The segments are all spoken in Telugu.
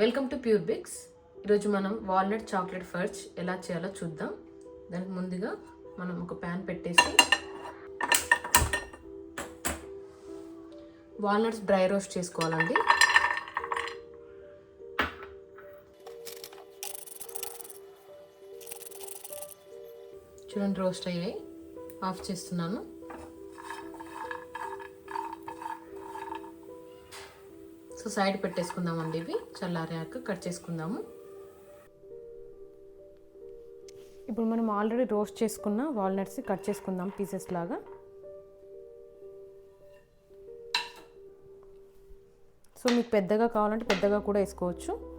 వెల్కమ్ టు ప్యూర్ బిక్స్ ఈరోజు మనం వాల్నట్ చాక్లెట్ ఫర్చ్ ఎలా చేయాలో చూద్దాం. దానికి ముందుగా మనం ఒక ప్యాన్ పెట్టేసి వాల్నట్స్ డ్రై రోస్ట్ చేసుకోవాలండి. చూడండి రోస్ట్ అయ్యాయి. ఆఫ్ చేస్తున్నాను. సో సైడ్ పెట్టేసుకుందామండి ఇవి. చల్లారాక కట్ చేసుకుందాము. ఇప్పుడు మనం ఆల్రెడీ రోస్ట్ చేసుకున్న వాల్నట్స్ కట్ చేసుకుందాం పీసెస్ లాగా. సో మీకు పెద్దగా కావాలంటే పెద్దగా కూడా వేసుకోవచ్చు.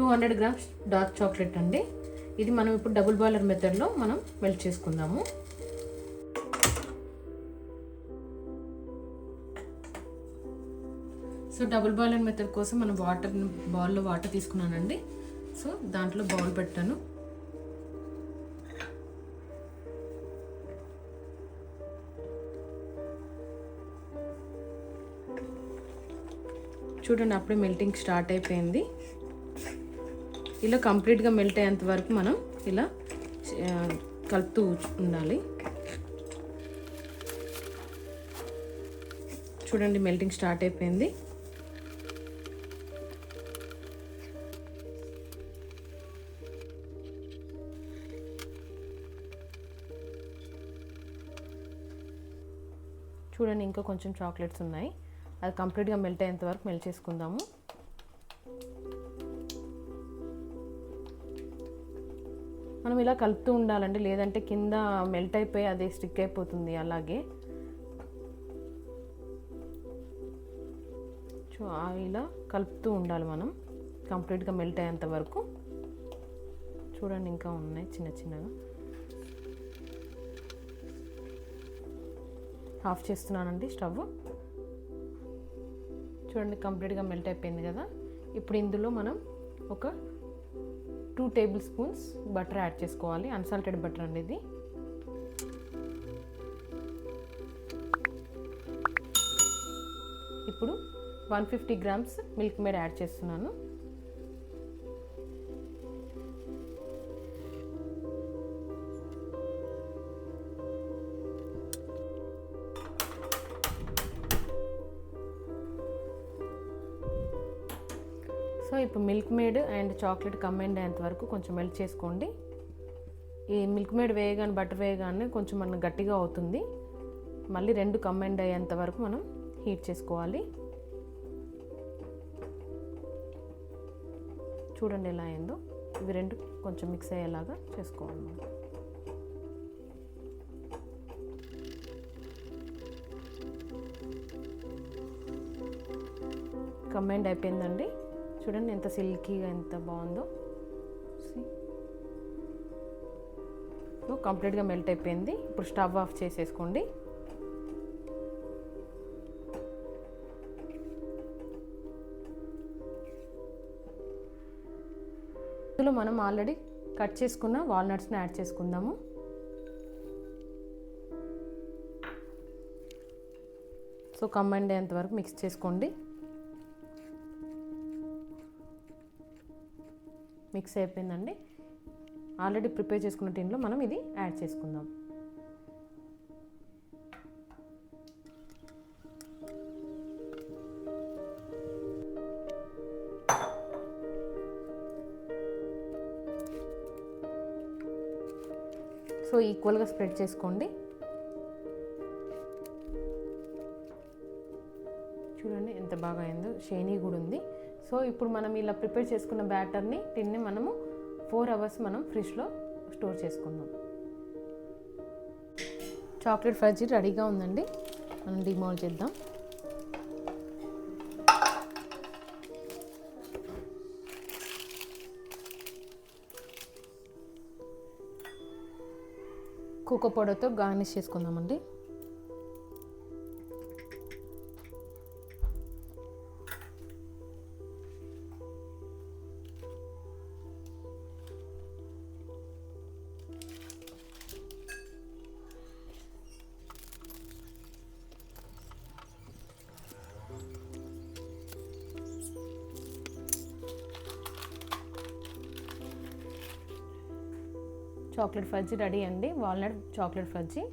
Two hundred grams dark chocolate అండి. ఇది మనం ఇప్పుడు డబుల్ బాయిలర్ మెథడ్లో మనం మెల్ట్ చేసుకుందాము. సో డబుల్ బాయిలర్ మెథడ్ కోసం మనం వాటర్ బౌల్లో వాటర్ తీసుకున్నానండి. సో దాంట్లో బౌల్ పెట్టాను. చూడండి అప్పుడే మెల్టింగ్ స్టార్ట్ అయిపోయింది. ఇలా కంప్లీట్గా మెల్ట్ అయ్యేంత వరకు మనం ఇలా కలుపుతూ ఉండాలి. చూడండి మెల్టింగ్ స్టార్ట్ అయిపోయింది. చూడండి ఇంకా కొంచెం చాక్లెట్స్ ఉన్నాయి. అది కంప్లీట్గా మెల్ట్ అయ్యేంత వరకు మెల్ట్ చేసుకుందాము. మనం ఇలా కలుపుతూ ఉండాలండి. లేదంటే కింద మెల్ట్ అయిపోయి అది స్టిక్ అయిపోతుంది అలాగే. సో ఇలా కలుపుతూ ఉండాలి మనం. కంప్లీట్గా మెల్ట్ అయ్యేంత వరకు. చూడండి ఇంకా ఉన్నాయి చిన్న చిన్నగా. ఆఫ్ చేస్తున్నానండి స్టవ్ చూడండి కంప్లీట్గా మెల్ట్ అయిపోయింది కదా. ఇప్పుడు ఇందులో మనం ఒక two tablespoons butter add చేసుకోవాలి. అన్సాల్టెడ్ బటర్ అండి ఇది ఇప్పుడు one fifty grams Milkmaid add చేస్తున్నాను. సో ఇప్పుడు Milkmaid and chocolate combined అయ్యేంత వరకు కొంచెం మెల్ట్ చేసుకోండి. ఈ మిల్క్ మేడ్ వేయగానే బటర్ వేయగానే కొంచెం మన గట్టిగా అవుతుంది. మళ్ళీ రెండు కంబైండ్ అయ్యేంత వరకు మనం హీట్ చేసుకోవాలి. చూడండి ఎలా అయిందో. ఇవి రెండు కొంచెం మిక్స్ అయ్యేలాగా చేసుకోవాలి మనం. కంబైండ్ అయిపోయిందండి. చూడండి ఎంత సిల్కీగా ఎంత బాగుందో. సో కంప్లీట్గా మెల్ట్ అయిపోయింది. ఇప్పుడు స్టవ్ ఆఫ్ చేసేసుకోండి. ఇందులో మనం ఆల్రెడీ కట్ చేసుకున్న వాల్నట్స్ని యాడ్ చేసుకుందాము. సో కంబైండ్ అయ్యేంత వరకు మిక్స్ చేసుకోండి. మిక్స్ అయిపోయిందండి. ఆల్రెడీ ప్రిపేర్ చేసుకున్న టిన్లో మనం ఇది యాడ్ చేసుకుందాం. సో ఈక్వల్గా స్ప్రెడ్ చేసుకోండి. చూడండి ఎంత బాగా అయిందో. షేనీ కూడా ఉంది. సో ఇప్పుడు మనం ఇలా ప్రిపేర్ చేసుకున్న బ్యాటర్ని టిన్ని మనము ఫోర్ అవర్స్ మనం ఫ్రిడ్జ్లో స్టోర్ చేసుకుందాం. చాక్లెట్ ఫజ్జీ రెడీగా ఉందండి. మనం డిమాల్ చేద్దాం. కోకో పొడతో గార్నిష్ చేసుకుందామండి. చాక్లెట్ ఫ్రజ్జీ రెడీ అండి. Walnut chocolate fudgy.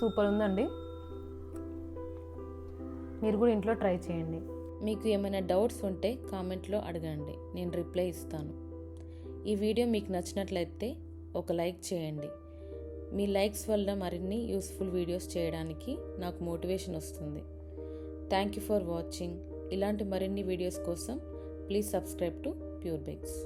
సూపర్ ఉందండి. మీరు కూడా ఇంట్లో ట్రై చేయండి. మీకు ఏమైనా డౌట్స్ ఉంటే కామెంట్లో అడగండి. నేను రిప్లై ఇస్తాను. ఈ వీడియో మీకు నచ్చినట్లయితే ఒక లైక్ చేయండి. మీ లైక్స్ వల్ల మరిన్ని యూస్ఫుల్ వీడియోస్ చేయడానికి నాకు మోటివేషన్ వస్తుంది. Thank you for watching. ఇలాంటి మరిన్ని వీడియోస్ కోసం please subscribe to pure bakes